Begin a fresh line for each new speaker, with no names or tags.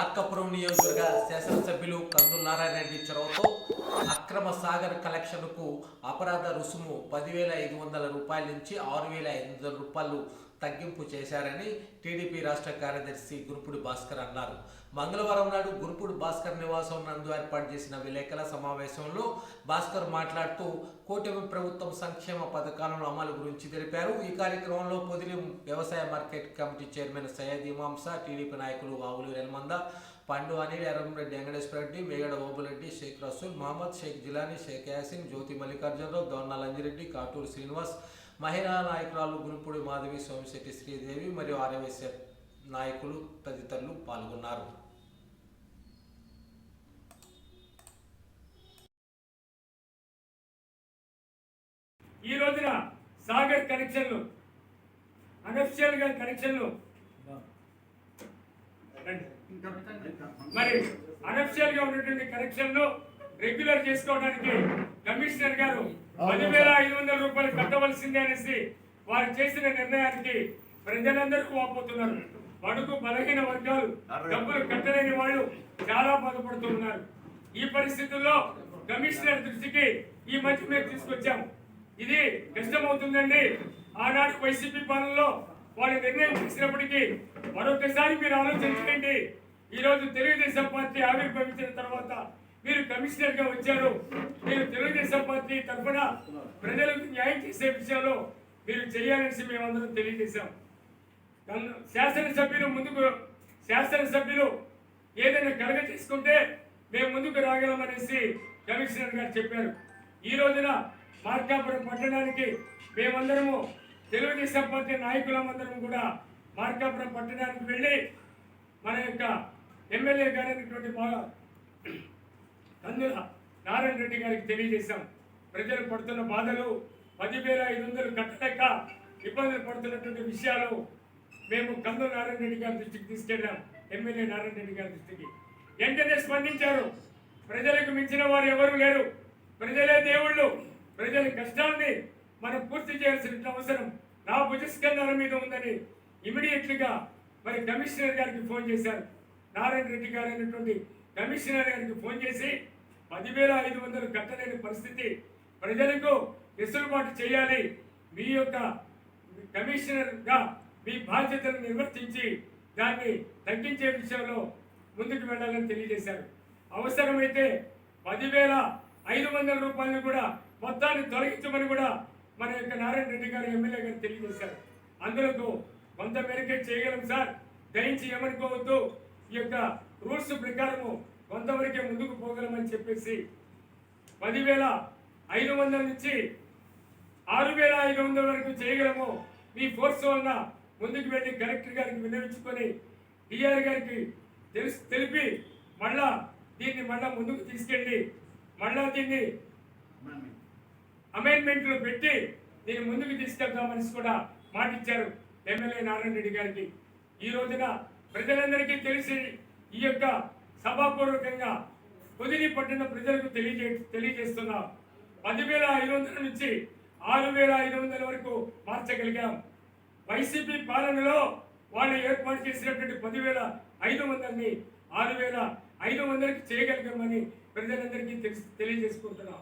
మార్కపురం నియోజకవర్గ శాసనసభ్యులు కందుల నారాయణ రెడ్డి చొరవతో అక్రమ సాగర్ కలెక్షన్కు అపరాధ రుసుము పదివేల ఐదు వందల రూపాయల నుంచి ఆరు వేల ఐదు వందల రూపాయలు తగ్గింపు చేశారని టీడీపీ రాష్ట్ర కార్యదర్శి గురుపుడి భాస్కర్ అన్నారు. మంగళవారం నాడు గురుపుడి భాస్కర్ నివాసం నందు ఏర్పాటు చేసిన విలేకరుల సమావేశంలో భాస్కర్ మాట్లాడుతూ కూటమి ప్రభుత్వం సంక్షేమ పథకాలను అమలు గురించి తెలిపారు. ఈ కార్యక్రమంలో పొదిలి వ్యవసాయ market committee chairman Syed Imamsa TDP నాయకులు ఆవులు రెల్మంద పండు అనిల్ ఎర్రంరెడ్డి వెంకటేశ్వర రెడ్డి మేగడ ఓబులరెడ్డి షేక్ రసూల్ మహమ్మద్ షేక్ జిలానీ షేక్ యాసిన్ జ్యోతి మల్లికార్జునరావు దోర్నాల్ లంజిరెడ్డి కాటూరు శ్రీనివాస్ మహిళా నాయకురాలు గురుపూడి మాధవి సోమిశెట్టి శ్రీదేవి మరియు ఆర్యవైశ్య నాయకులు తదితరులు పాల్గొన్నారు
ఈ రోజున సాగర్ కనెక్షన్లు అనఫిషియల్గా కనెక్షన్లు. మరి అనఫిషియల్గా ఉన్నటువంటి కనెక్షన్లు రెగ్యులర్ చేసుకోవడానికి కమిషనర్ గారు పదివేల ఐదు వందల రూపాయలు కట్టవలసిందే అనేసి వారు చేసిన నిర్ణయానికి ప్రజలందరూ వాపోతున్నారు. బడుగు బలహీన వర్గాలు డబ్బులు కట్టలేని వాళ్ళు చాలా బాధపడుతున్నారు. ఈ పరిస్థితుల్లో కమిషనర్ దృష్టికి ఈ మధ్య మేము తీసుకొచ్చాము. ఇది కష్టమవుతుందండి. ఆనాడు వైసీపీ పాలనలో వాళ్ళు నిర్ణయం చేసినప్పటికీ మరొకసారి మీరు ఆలోచించండి ఈ రోజు తెలుగుదేశం పార్టీ ఆవిర్భవించిన తర్వాత మీరు కమిషనర్గా వచ్చారు. మీరు తెలుగుదేశం పార్టీ తరఫున ప్రజలకు న్యాయం చేసే విషయంలో మీరు చేయాలనేసి మేమందరం తెలియజేశాం. శాసనసభ్యులు ముందుకు శాసనసభ్యులు ఏదైనా కలగ తీసుకుంటే మేము ముందుకు రాగలమనేసి కమిషనర్ గారు చెప్పారు. ఈ రోజున మార్కాపురం పట్టణానికి మేమందరము తెలుగుదేశం పార్టీ నాయకులమందరం కూడా మార్కాపురం పట్టణానికి వెళ్ళి మన యొక్క ఎమ్మెల్యే గారైనటువంటి మా కందుల నారాయణ రెడ్డి గారికి తెలియజేశాం. ప్రజలు పడుతున్న బాధలు పదివేల ఐదు వందలు కట్టలేక ఇబ్బందులు పడుతున్నటువంటి విషయాలు మేము కందుల నారాయణ రెడ్డి గారి దృష్టికి తీసుకెళ్ళాం. ఎమ్మెల్యే నారాయణ రెడ్డి గారి దృష్టికి. వెంటనే స్పందించారు. ప్రజలకు మించిన వారు ఎవరు లేరు. ప్రజలే దేవుళ్ళు. ప్రజల కష్టాన్ని మనం పూర్తి చేయాల్సిన అవసరం నా భుజస్కంధాల మీద ఉందని ఇమీడియట్లీగా మరి కమిషనర్ గారికి ఫోన్ చేశారు. నారాయణ రెడ్డి గారు అయినటువంటి కమిషనర్ గారికి ఫోన్ చేసి పదివేల ఐదు వందలు కట్టలేని పరిస్థితి. ప్రజలకు వెసులుబాటు చేయాలి. మీ యొక్క కమిషనర్గా మీ బాధ్యతను నిర్వర్తించి దాన్ని తగ్గించే విషయంలో ముందుకు వెళ్ళాలని తెలియజేశారు. అవసరమైతే పదివేల ఐదు వందల రూపాయలను కూడా మొత్తాన్ని తొలగించమని కూడా మన యొక్క నారాయణ రెడ్డి గారు ఎమ్మెల్యే గారు తెలియజేశారు. అందులో కొంత మేరకే చేయగలం సార్. దయించి ఏమనుకోవద్దు. ఈ యొక్క రూల్స్ ప్రకారము కొంతవరకే ముందుకు పోగలమని చెప్పేసి పదివేల ఐదు వందల నుంచి ఆరు వేల ఐదు వందల వరకు చేయగలము. మీ ఫోర్స్ వలన ముందుకు వెళ్ళి కలెక్టర్ గారికి విన్నవించుకొని డిఆర్ గారికి తెలుసు తెలిపి మళ్ళా దీన్ని మళ్ళా ముందుకు తీసుకెళ్ళి మళ్ళా దీన్ని అమెండ్మెంట్లు పెట్టి దీన్ని ముందుకు తీసుకెళ్తామని కూడా మాటిచ్చారు ఎమ్మెల్యే నారాయణ రెడ్డి గారికి. ఈ రోజున ప్రజలందరికీ తెలిసి ఈ యొక్క సభాపూర్వకంగా కుదిరి పట్టిన ప్రజలకు తెలియజే తెలియజేస్తున్నాం. పదివేల ఐదు వందల నుంచి ఆరు వేల ఐదు వందల వరకు మార్చగలిగాం. వైసీపీ పాలనలో వాళ్ళు ఏర్పాటు చేసినటువంటి పదివేల ఐదు వందలని ఆరు వేల ఐదు వందలకి చేయగలిగామని ప్రజలందరికీ తెలిసి తెలియజేసుకుంటున్నాం.